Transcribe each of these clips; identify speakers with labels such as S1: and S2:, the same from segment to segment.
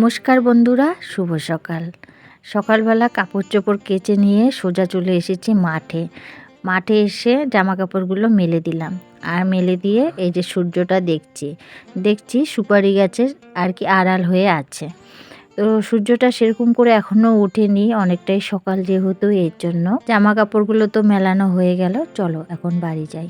S1: নমস্কার বন্ধুরা, শুভ সকাল। সকালবেলা কাপড় চোপড় কেচে নিয়ে সোজা চলে এসেছি মাঠে। মাঠে এসে জামা কাপড়গুলো মেলে দিলাম। আর মেলে দিয়ে এই যে সূর্যটা দেখছি দেখছি সুপারি গাছের আর কি আড়াল হয়ে আছে। তো সূর্যটা সেরকম করে এখনও ওঠেনি, অনেকটাই সকাল যেহেতু, এর জন্য। জামা কাপড়গুলো তো মেলানো হয়ে গেল, চলো এখন বাড়ি যাই।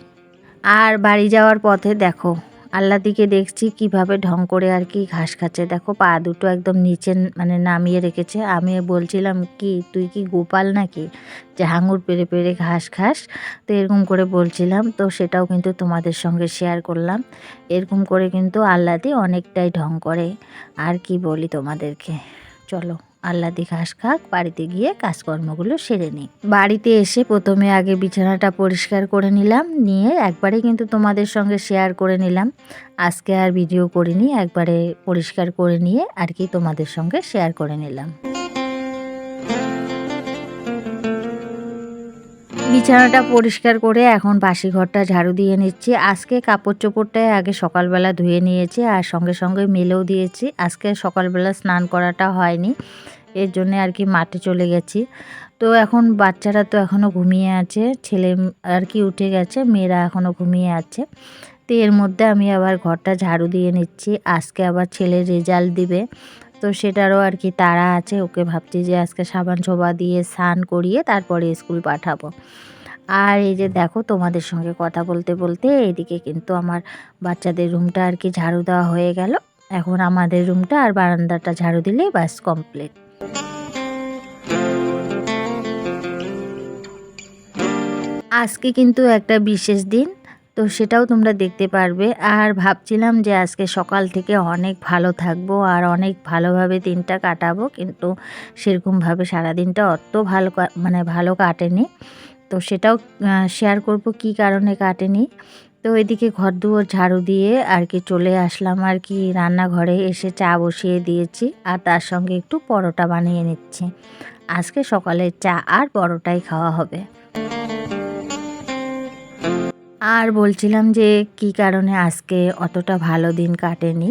S1: আর বাড়ি যাওয়ার পথে দেখো আল্লাহ দিকে দেখছি কীভাবে ঢং করে আর কি ঘাস খাচ্ছে। দেখো, পা দুটো একদম নিচে মানে নামিয়ে রেখেছে। আমি বলছিলাম, কি, তুই কি গোপাল নাকি? যে, হাঙুর পেরে পেরে ঘাস খাস। তো এরকম করে বলছিলাম। তো সেটাও কিন্তু তোমাদের সঙ্গে শেয়ার করলাম। এরকম করে কিন্তু আল্লাদি অনেকটাই ঢং করে। আর কি বলি তোমাদেরকে? চলো। আল্লাদি ঘাস খাক, বাড়িতে গিয়ে কাজকর্মগুলো সেরে নিই বাড়িতে এসে প্রথমে আগে বিছানাটা পরিষ্কার করে নিলাম, নিয়ে একবারে কিন্তু তোমাদের সঙ্গে শেয়ার করে নিলাম। আজকে আর ভিডিও করিনি, একবারে পরিষ্কার করে নিয়ে আর কি তোমাদের সঙ্গে শেয়ার করে নিলাম। বিছানাটা পরিষ্কার করে এখন বাসি ঘরটা ঝাড়ু দিয়ে নিচ্ছি। আজকে কাপড় চোপড়টাই আগে সকালবেলা ধুয়ে নিয়েছি আর সঙ্গে সঙ্গে মেলেও দিয়েছি। আজকে সকালবেলা স্নান করাটা হয়নি, এর জন্য আর কি মাঠে চলে গেছি। তো এখন বাচ্চারা তো এখনও ঘুমিয়ে আছে, ছেলে আর কি উঠে গেছে, মেয়েরা এখনও ঘুমিয়ে আছে। তো এর মধ্যে আমি আবার ঘরটা ঝাড়ু দিয়ে নিচ্ছি। আজকে আবার ছেলে রেজাল্ট দিবে। তো সেটারও আর কি তারা আছে। ওকে ভাবছি যে আজকে সাবান ছোবা দিয়ে স্নান করিয়ে তারপরে স্কুল পাঠাবো। আর এই যে দেখো তোমাদের সঙ্গে কথা বলতে বলতে এদিকে কিন্তু আমার বাচ্চাদের রুমটা আর কি ঝাড়ু দেওয়া হয়ে গেল। এখন আমাদের রুমটা আর বারান্দাটা ঝাড়ু দিলে বাস কমপ্লিট। আজকে কিন্তু একটা বিশেষ দিন। তো সেটাও তোমরা দেখতে পারবে। আর ভাবছিলাম যে আজকে সকাল থেকে অনেক ভালো থাকব আর অনেক ভালোভাবে দিনটা কাটাবো, কিন্তু সেরকমভাবে সারাদিনটা অত ভালো মানে ভালো কাটেনি। তো সেটাও শেয়ার করব কি কারণে কাটেনি। তো এদিকে ঘর দুয়ার ঝাড়ু দিয়ে আর কি চলে আসলাম আর কি রান্নাঘরে এসে চা বসিয়ে দিয়েছি আর তার সঙ্গে একটু পরোটা বানিয়ে নিচ্ছি। আজকে সকালে চা আর পরোটাই খাওয়া হবে। আর বলছিলাম যে কি কারণে আজকে অতটা ভালো দিন কাটেনি?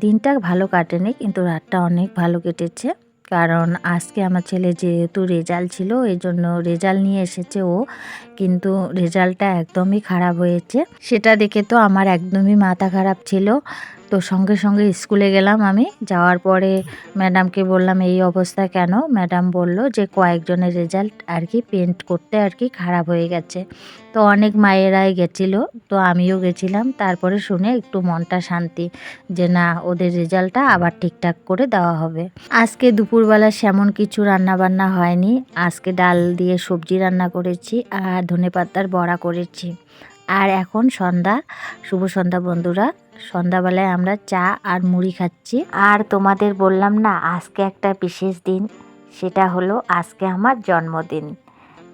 S1: দিনটা ভালো কাটেনি, কিন্তু রাতটা অনেক ভালো কেটেছে। কারণ আজকে আমার ছেলে যেহেতু রেজাল্ট ছিল এই জন্য রেজাল্ট নিয়ে এসেছে ও। কিন্তু রেজাল্টটা একদমই খারাপ হয়েছে। সেটা দেখে তো আমার একদমই মাথা খারাপ ছিল। তো সঙ্গে সঙ্গে স্কুলে গেলাম আমি। যাওয়ার পরে ম্যাডামকে বললাম, এই অবস্থা কেন? ম্যাডাম বলল যে, কয়েকজনের রেজাল্ট আর কি পেন্ট করতে আর কি খারাপ হয়ে গেছে। তো অনেক মায়েরাই গেছিল, তো আমিও গেছিলাম। তারপরে শুনে একটু মনটা শান্তি যে, না, ওদের রেজাল্টটা আবার ঠিকঠাক করে দেওয়া হবে। আজকে দুপুরবেলা সেমন কিছু রান্না বান্না হয়নি। আজকে ডাল দিয়ে সবজি রান্না করেছি আর ধনে পাতার বড়া করেছি। আর এখন সন্ধ্যা, শুভ সন্ধ্যা বন্ধুরা। সন্ধ্যাবেলায় আমরা চা আর মুড়ি খাচ্ছি। আর তোমাদের বললাম না, আজকে একটা বিশেষ দিন, সেটা হলো আজকে আমার জন্মদিন।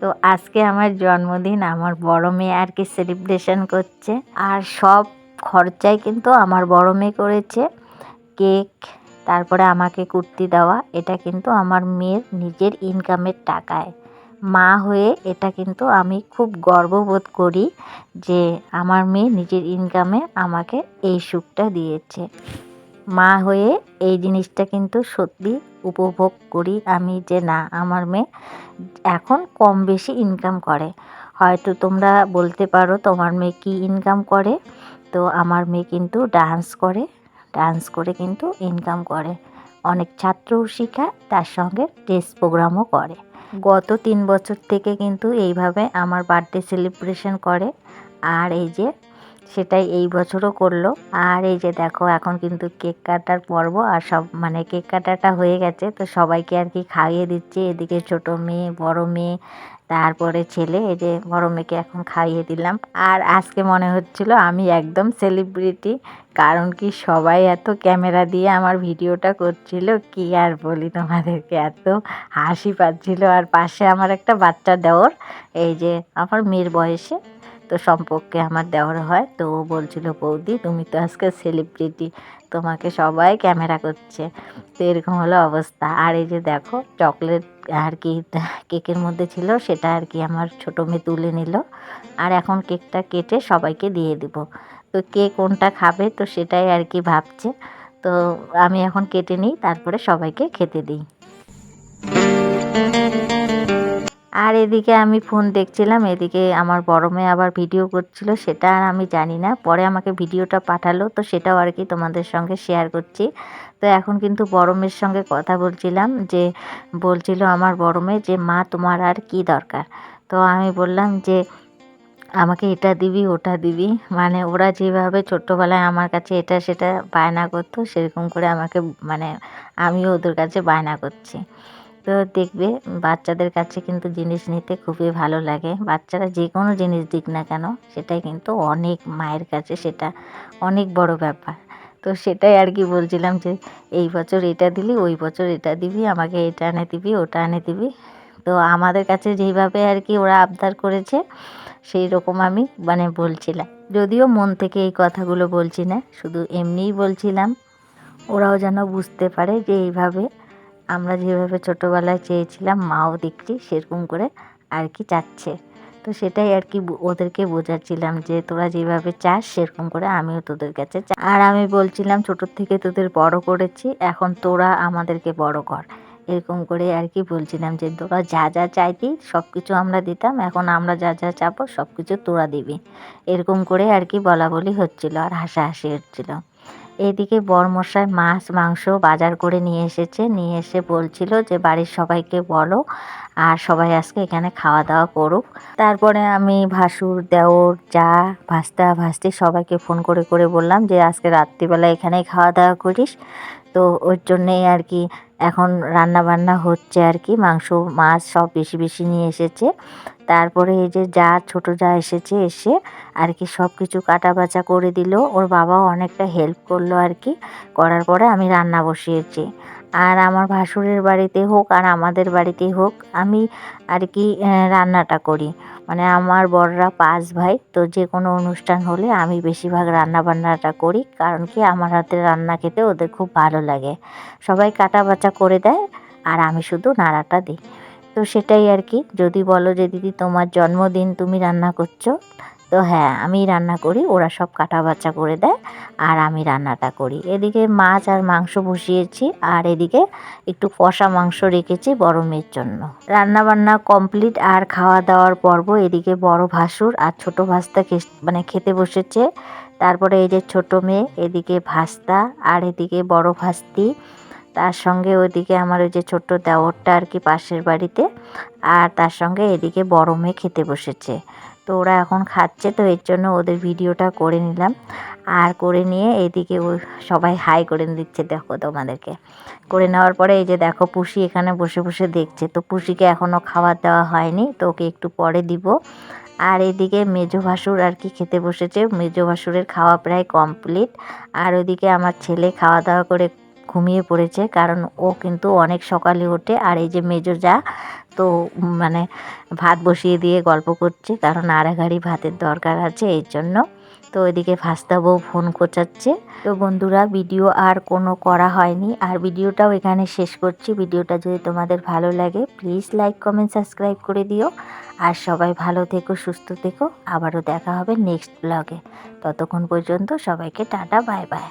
S1: তো আজকে আমার জন্মদিন, আমার বড় মেয়ে আর কি সেলিব্রেশন করছে। আর সব খরচাই কিন্তু আমার বড় মেয়ে করেছে। কেক, তারপরে আমাকে কুর্তি দেওয়া, এটা কিন্তু আমার মেয়ের নিজের ইনকামের টাকায়। মা হয়ে এটা কিন্তু আমি খুব গর্ববোধ করি যে আমার মেয়ে নিজের ইনকামে আমাকে এই সুখটা দিয়েছে। মা হয়ে এই জিনিসটা কিন্তু সত্যি উপভোগ করি আমি যে না, আমার মেয়ে এখন কম বেশি ইনকাম করে। হয়তো তোমরা বলতে পারো তোমার মেয়ে কী ইনকাম করে? তো আমার মেয়ে কিন্তু ডান্স করে ডান্স করে কিন্তু ইনকাম করে। অনেক ছাত্রও শেখায়, তার সঙ্গে টেস্ট প্রোগ্রামও করে। গত তিন বছর থেকে কিন্তু এইভাবে আমার বার্থডে সেলিব্রেশন করে। আর এই যে সেটাই এই বছরও করল। আর এই যে দেখো, এখন কিন্তু কেক কাটার পর্ব আর সব মানে কেক কাটাটা হয়ে গেছে। তো সবাইকে আর কি খাইয়ে দিচ্ছে। এদিকে ছোট মেয়ে, বড় মেয়ে, তারপরে ছেলে, এই যে বড় মেয়েকে এখন খাইয়ে দিলাম। আর আজকে মনে হচ্ছিল আমি একদম সেলিব্রিটি, কারণ কি সবাই এত ক্যামেরা দিয়ে আমার ভিডিওটা করছিল, কি আর বলি তোমাদেরকে, এত হাসি পাচ্ছিল। আর পাশে আমার একটা বাচ্চা দেওর, এই যে আমার মেয়ের বয়সে তো সম্পর্কে আমার দেওয়ার হয়। তো ও বলছিল, বৌদি, তুমি তো আজকে সেলিব্রিটি তোমাকে সবাই ক্যামেরা করছে। তো এরকম হলো অবস্থা। আর এই যে দেখো চকলেট আর কি কেকের মধ্যে ছিল, সেটা আর কি আমার ছোটো মেয়ে তুলে নিল। আর এখন কেকটা কেটে সবাইকে দিয়ে দিব। তো কে কোনটা খাবে, তো সেটাই আর কি ভাবছে। তো আমি এখন কেটে নিই, তারপরে সবাইকে খেতে দিই। আর এদিকে আমি ফোন দেখছিলাম, এদিকে আমার বড় মেয়ে আবার ভিডিও করছিল, সেটা আর আমি জানি না। পরে আমাকে ভিডিওটা পাঠালো, তো সেটাও আর কি তোমাদের সঙ্গে শেয়ার করছি। তো এখন কিন্তু বড় মেয়ের সঙ্গে কথা বলছিলাম, যে বলছিল আমার বড় মেয়ে যে, মা, তোমার আর কি দরকার? তো আমি বললাম যে, আমাকে এটা দিবি, ওটা দিবি। মানে ওরা যেভাবে ছোট্টবেলায় আমার কাছে এটা সেটা বায়না করতো, সেরকম করে আমাকে মানে আমিও ওদের কাছে বায়না করছি। তো দেখবে বাচ্চাদের কাছে কিন্তু জিনিস নিতে খুবই ভালো লাগে। বাচ্চারা যে কোনো জিনিস দিক না কেন, সেটাই কিন্তু অনেক মায়ের কাছে সেটা অনেক বড় ব্যাপার। তো সেটাই আর কি বলছিলাম যে, এই বছর এটা দিলি, ওই বছর এটা দিবি, আমাকে এটা এনে দিবি, ওটা এনে দিবি। তো আমাদের কাছে যেইভাবে আর কি ওরা আবদার করেছে, সেই রকম আমি মানে বলছিলাম। যদিও মন থেকে এই কথাগুলো বলছি না, শুধু এমনিই বলছিলাম, ওরাও যেন বুঝতে পারে যে এইভাবে আমরা যেভাবে ছোটোবেলায় চেয়েছিলাম, মাও দেখছি সেরকম করে আর কি চাচ্ছে। তো সেটাই আর কি ওদেরকে বোঝাচ্ছিলাম যে তোরা যেভাবে চাস সেরকম করে আমিও তোদের কাছে আর আমি বলছিলাম, ছোটোর থেকে তোদের বড় করেছি, এখন তোরা আমাদেরকে বড় কর। এরকম করে আর কি বলছিলাম যে, তোরা যা যা চাইতি সব কিছু আমরা দিতাম, এখন আমরা যা যা চাবো সব কিছু তোরা দিবি। এরকম করে আর কি বলা বলি হচ্ছিল আর হাসাহাসি হচ্ছিল। এদিকে বরমশাই মাছ, মাংস বাজার করে নিয়ে এসেছে। নিয়ে এসে বলছিল যে, বাড়ির সবাইকে বলো, আর সবাই আজকে এখানে খাওয়া দাওয়া করুক। তারপরে আমি ভাসুর, দেওর, যা ভাস্তা, ভাস্তি সবাইকে ফোন করে করে বললাম যে, আজকে রাত্রিবেলা এখানেই খাওয়া দাওয়া করিস। তো ওর জন্যেই আর কি এখন রান্না বান্না হচ্ছে আর কি। মাংস, মাছ সব বেশি বেশি নিয়ে এসেছে। তারপরে এই যে যা ছোট যা এসেছে এসে আর কি সব কিছু কাটা বাচা করে দিল। ওর বাবাও অনেকটা হেল্প করল আর কি। করার পরে আমি রান্না বসিয়েছি। আর আমার ভাসুরের বাড়িতে হোক আর আমাদের বাড়িতে হোক, আমি আর কি রান্নাটা করি। মানে আমার বড়রা পাঁচ ভাই, তো যে কোনো অনুষ্ঠান হলে আমি বেশিরভাগ রান্না বান্নাটা করি, কারণ কি আমার হাতের রান্না খেতে ওদের খুব ভালো লাগে। সবাই কাটা বাছা করে দেয় আর আমি শুধু নাড়াটা দিই। তো সেটাই আর কি। যদি বলো যে, দিদি, তোমার জন্মদিন তুমি রান্না করছ? তো হ্যাঁ আমি রান্না করি, ওরা সব কাটা বাচ্চা করে দেয় আর আমি রান্নাটা করি। এদিকে মাছ আর মাংস বসিয়েছি আর এদিকে একটু কষা মাংস রেখেছি বড় মেয়ের জন্য। রান্না বান্না কমপ্লিট আর খাওয়া দাওয়ার পর্ব এদিকে বড় ভাসুর আর ছোট ভাস্তা মানে খেতে বসেছে। তারপরে এই যে ছোট মেয়ে, এদিকে ভাস্তা আর এদিকে বড় ভাস্তি। তার সঙ্গে ওইদিকে আমার ওই যে ছোট্ট দেওরটা আর কি পাশের বাড়িতে। আর তার সঙ্গে এদিকে বড় মেয়ে খেতে বসেছে। তো ওরা এখন খাচ্ছে, তো এর জন্য ওদের ভিডিওটা করে নিলাম। আর করে নিয়ে এদিকে ওই সবাই হাই করে দিচ্ছে, দেখো তোমাদেরকে। করে নেওয়ার পরে এই যে দেখো পুষি এখানে বসে বসে দেখছে। তো পুষিকে এখনও খাবার দেওয়া হয়নি, তো ওকে একটু পরে দিব। আর এদিকে মেজো ভাসুর আর কি খেতে বসেছে। মেজো ভাসুরের খাওয়া প্রায় কমপ্লিট। আর ওদিকে আমার ছেলে খাওয়া দাওয়া করে ঘুমিয়ে পড়েছে, কারণ ও কিন্তু অনেক সকালে ওঠে। আর এই যে মেজো যা, তো মানে ভাত বসিয়ে দিয়ে গল্প করছে, কারণ আড়াগাড়ি ভাতের দরকার আছে এই জন্য। তো এদিকে ভাস্তা বউ ফোন কোচাচ্ছে। তো বন্ধুরা, ভিডিও আর কোনো করা হয়নি। আর ভিডিওটাও এখানে শেষ করছি। ভিডিওটা যদি তোমাদের ভালো লাগে প্লিজ লাইক কমেন্ট সাবস্ক্রাইব করে দিও। আর সবাই ভালো থেকো, সুস্থ থেকো। আবারও দেখা হবে নেক্সট ব্লগে ততক্ষণ পর্যন্ত সবাইকে টাটা বাই বাই